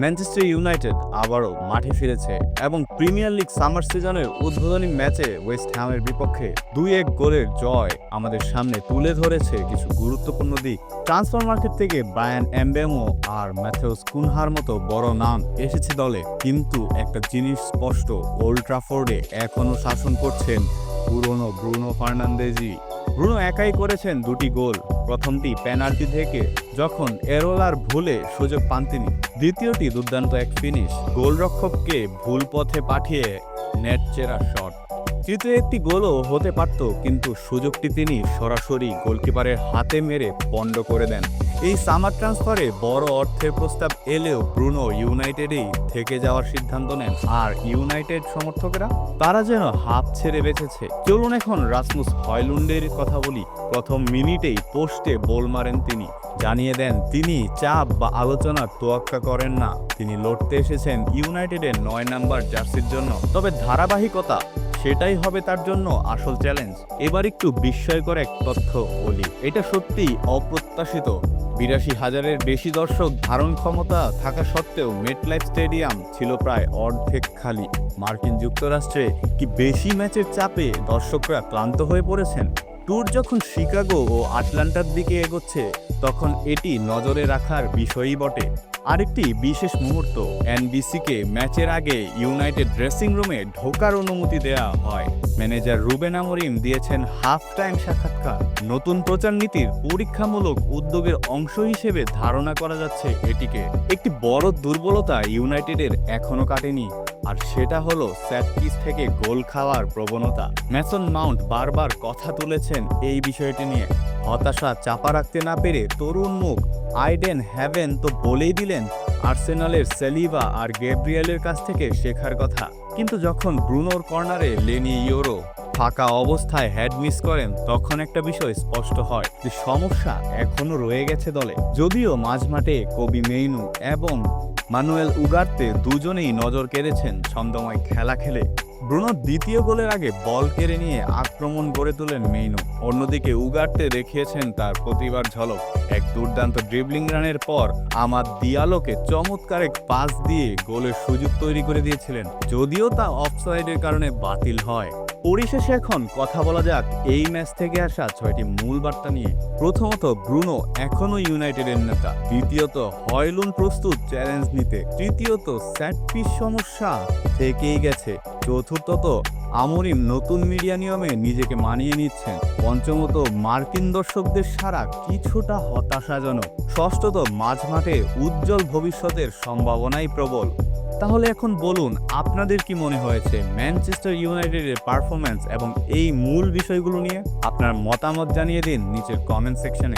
Manchester United আবারও মাঠে ফিরেছে এবং প্রিমিয়ার লিগ সামার সিজনের উদ্বোধনী ম্যাচে ওয়েস্ট হ্যামের বিপক্ষে দুই এক গোলের জয় আমাদের সামনে তুলে ধরেছে কিছু গুরুত্বপূর্ণ দিক। ট্রান্সফার মার্কেট থেকে ব্রায়ান এমবেমো আর ম্যাথেউস কুনহার মতো বড় নাম এসেছে দলে। কিন্তু একটা জিনিস স্পষ্ট, ওল্ড ট্রাফোর্ডে এখনও শাসন করছেন পুরনো ব্রুনো ফার্নান্দেজি ব্রুনো একাই করেছেন দুটি গোল। প্রথমটি পেনাল্টি থেকে, যখন এরোলার ভুলে সুযোগ পান তিনি দ্বিতীয়টি দুর্দান্ত এক ফিনিশ গোলরক্ষককে ভুল পথে পাঠিয়ে নেট চেরা শট তৃতীয় একটি গোলও হতে পারত, কিন্তু সুযোগটি তিনি সরাসরি গোলকিপারের হাতে মেরে পণ্ড করে দেন। এই সামার ট্রান্সফারে বড় অর্থের প্রস্তাব এলেও ব্রুনো ইউনাইটেডেই থেকে যাওয়ার সিদ্ধান্ত নেন। আর ইউনাইটেড সমর্থকরা, তারা যেন হাফ ছেড়ে বেঁচেছে। চলুন এখন রাসমুস হয়লুন্ডের কথা বলি। প্রথম মিনিটেই পোস্টে বল মারেন তিনি। জানিয়ে দেন, তিনি চাপ বা আলোচনার তোয়াক্কা করেন না। তিনি লড়তে এসেছেন ইউনাইটেডের নয় নাম্বার জার্সির জন্য। তবে ধারাবাহিকতা, সেটাই হবে তার জন্য আসল চ্যালেঞ্জ। এবার একটু বিস্ময়কর এক তথ্য বলি। এটা সত্যি অপ্রত্যাশিত। বিরাশি হাজারের বেশি দর্শক ধারণ ক্ষমতা থাকা সত্ত্বেও মেটলাইফ স্টেডিয়াম ছিল প্রায় অর্ধেক খালি। মার্কিন যুক্তরাষ্ট্রে কি বেশি ম্যাচের চাপে দর্শকরা ক্লান্ত হয়ে পড়েছেন? ট্যুর যখন শিকাগো ও আটলান্টার দিকে এগোচ্ছে, তখন এটি নজরে রাখার বিষয়ই বটে। আরেকটি বিশেষ মুহূর্ত, এনবিসিকে ম্যাচের আগে ইউনাইটেড ড্রেসিং রুমে ঢোকার অনুমতি দেওয়া হয়। ম্যানেজার রুবেন আমরিম দিয়েছেন হাফ টাইম সাক্ষাৎকার। নতুন প্রচার নীতির পরীক্ষামূলক উদ্যোগের অংশ হিসেবে ধারণা করা যাচ্ছে এটিকে। একটি বড় দুর্বলতা ইউনাইটেডের এখনও কাটেনি, আর সেটা হলো স্যাট পিস থেকে গোল খাওয়ার প্রবণতা। ম্যাসন মাউন্ট বারবার কথা তুলেছেন এই বিষয়টি নিয়ে। হতাশা চাপা রাখতে না পেরে তরুণ মুখ আইডেন হ্যাভেন তো বলেই দিলেন, আর্সেনালের সেলিভা আর গ্যাব্রিয়েলের কাছ থেকে শেখার কথা। কিন্তু যখন ব্রুনোর কর্নারে লেনি ইউরো ফাঁকা অবস্থায় হেড মিস করেন, তখন একটা বিষয় স্পষ্ট হয় যে সমস্যা এখনও রয়ে গেছে দলে। যদিও মাঝমাঠে কবি মেইনু এবং মানুয়েল উগার্তে দুজনেই নজর কেড়েছেন ছন্দময় খেলা খেলে। ব্রুনোর দ্বিতীয় গোলের আগে বল কেড়ে নিয়ে আক্রমণ গড়ে তোলেন মেইনু। অন্যদিকে উগার্তে দেখিয়েছেন তার প্রতিবার ঝলক। এক দুর্দান্ত ড্রিবলিং রানের পর আমার দিয়ালোকে চমৎকার এক পাস দিয়ে গোলের সুযোগ তৈরি করে দিয়েছিলেন। যদিও তা অফসাইডের কারণে বাতিল হয়। পরিশেষে এখন কথা বলা যাক এই ম্যাচ থেকে আসা ছয়টি মূল বার্তা নিয়ে। প্রথমত, ব্রুনো এখনও ইউনাইটেডের নেতা। দ্বিতীয়ত, হয়লুন প্রস্তুত চ্যালেঞ্জ নিতে। তৃতীয়ত স্যাট পিস সমস্যা থেকেই গেছে। চতুর্থত, আমরিম নতুন মিডিয়া নিয়মে নিজেকে মানিয়ে নিচ্ছেন। পঞ্চমত, মার্কিন দর্শকদের সারা কিছুটা হতাশাজনক। ষষ্ঠত, মাঝমাঠে উজ্জ্বল ভবিষ্যতের সম্ভাবনাই প্রবল। তাহলে এখন বলুন, আপনাদের কি মনে হয়েছে ম্যানচেস্টার ইউনাইটেডের পারফরম্যান্স এবং এই মূল বিষয়গুলো নিয়ে? আপনার মতামত জানিয়ে দিন নিচের কমেন্ট সেকশনে